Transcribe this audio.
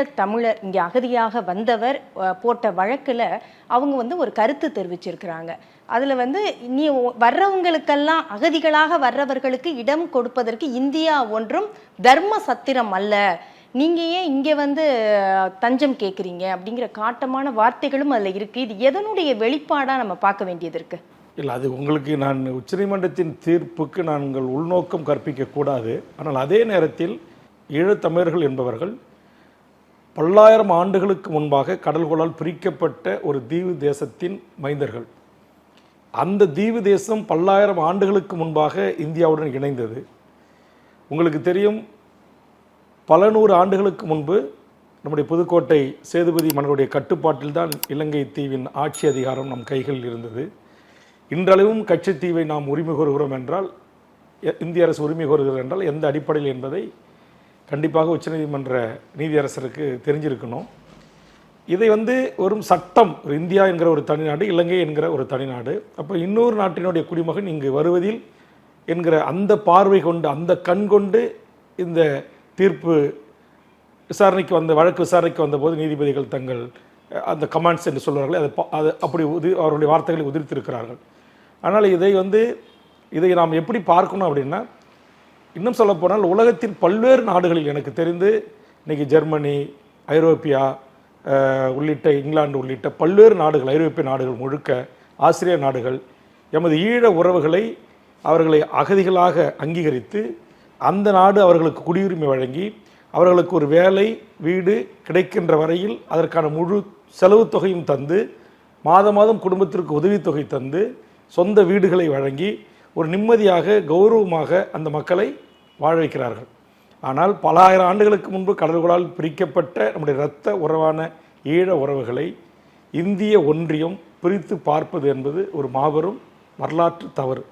ஈழத் தமிழர் இங்கே அகதியாக வந்தவர் போட்ட வழக்கில் அவங்க வந்து ஒரு கருத்து தெரிவிச்சிருக்கிறாங்க. அதில் வந்து நீ வர்றவங்களுக்கெல்லாம் அகதிகளாக வர்றவர்களுக்கு இடம் கொடுப்பதற்கு இந்தியா ஒன்றும் தர்ம சத்திரம் அல்ல. நீங்கள் ஏன் இங்கே வந்து தஞ்சம் கேட்குறீங்க அப்படிங்கிற காட்டமான வார்த்தைகளும் அதில் இருக்குது இது எதனுடைய வெளிப்பாடாக நம்ம பார்க்க வேண்டியது இருக்குது இல்லை அது உங்களுக்கு நான் உச்சநீதிமன்றத்தின் தீர்ப்புக்கு நான் உங்கள் உள்நோக்கம் கற்பிக்கக்கூடாது ஆனால் அதே நேரத்தில் ஈழத்தமிழர்கள் என்பவர்கள் பல்லாயிரம் ஆண்டுகளுக்கு முன்பாக கடல்கோளால் பிரிக்கப்பட்ட ஒரு தீவு தேசத்தின் மைந்தர்கள். அந்த தீவு தேசம் பல்லாயிரம் ஆண்டுகளுக்கு முன்பாக இந்தியாவுடன் இணைந்தது. உங்களுக்கு தெரியும் பல நூறு ஆண்டுகளுக்கு முன்பு நம்முடைய புதுக்கோட்டை சேதுபதி மன்னருடைய கட்டுப்பாட்டில் தான் இலங்கை தீவின் ஆட்சி அதிகாரம் நம் கைகளில் இருந்தது. இன்றளவும் கட்சித்தீவை நாம் உரிமை கோருகிறோம் என்றால் எ- இந்திய அரசு உரிமை கோருகிறது என்றால் எந்த அடிப்படையில் என்பதை கண்டிப்பாக உச்சநீதிமன்ற நீதியரசருக்கு தெரிஞ்சிருக்கணும். இதை வந்து ஒரு சட்டம் ஒரு இந்தியா என்கிற ஒரு தனிநாடு இலங்கை என்கிற ஒரு தனிநாடு. அப்போ இன்னொரு நாட்டினுடைய குடிமகன் இங்கு வருவதில் என்கிற அந்த பார்வை கொண்டு அந்த கண் கொண்டு இந்த தீர்ப்பு விசாரணைக்கு வந்த வழக்கு விசாரணைக்கு வந்தபோது நீதிபதிகள் தங்கள் அந்த கமாண்ட்ஸ் என்று சொல்வார்கள் அதை அது அப்படி உதி அவருடைய வார்த்தைகளை உதிர்த்திருக்கிறார்கள். ஆனால் இதை வந்து இதை நாம் எப்படி பார்க்கணும் அப்படின்னா இன்னும் சொல்லப்போனால் உலகத்தின் பல்வேறு நாடுகளில் எனக்கு தெரிந்து இன்னைக்கு ஜெர்மனி ஐரோப்பியா உள்ளிட்ட இங்கிலாந்து உள்ளிட்ட பல்வேறு நாடுகள் ஐரோப்பிய நாடுகள் முழுக்க ஆசிரிய நாடுகள் எமது ஈழ உறவுகளை அவர்களை அகதிகளாக அங்கீகரித்து அந்த நாடு அவர்களுக்கு குடியுரிமை வழங்கி அவர்களுக்கு ஒரு வேலை வீடு கிடைக்கின்ற வரையில் அதற்கான முழு செலவு தொகையும் தந்து மாதம் மாதம் குடும்பத்திற்கு உதவித்தொகை தந்து சொந்த வீடுகளை வழங்கி ஒரு நிம்மதியாக கௌரவமாக அந்த மக்களை வாழ வைக்கிறார்கள். ஆனால் பல ஆயிரம் ஆண்டுகளுக்கு முன்பு கடல்களால் பிரிக்கப்பட்ட நம்முடைய இரத்த உறவான ஈழ உறவுகளை இந்திய ஒன்றியம் பிரித்து பார்ப்பது என்பது ஒரு மாபெரும் வரலாற்று தவறு.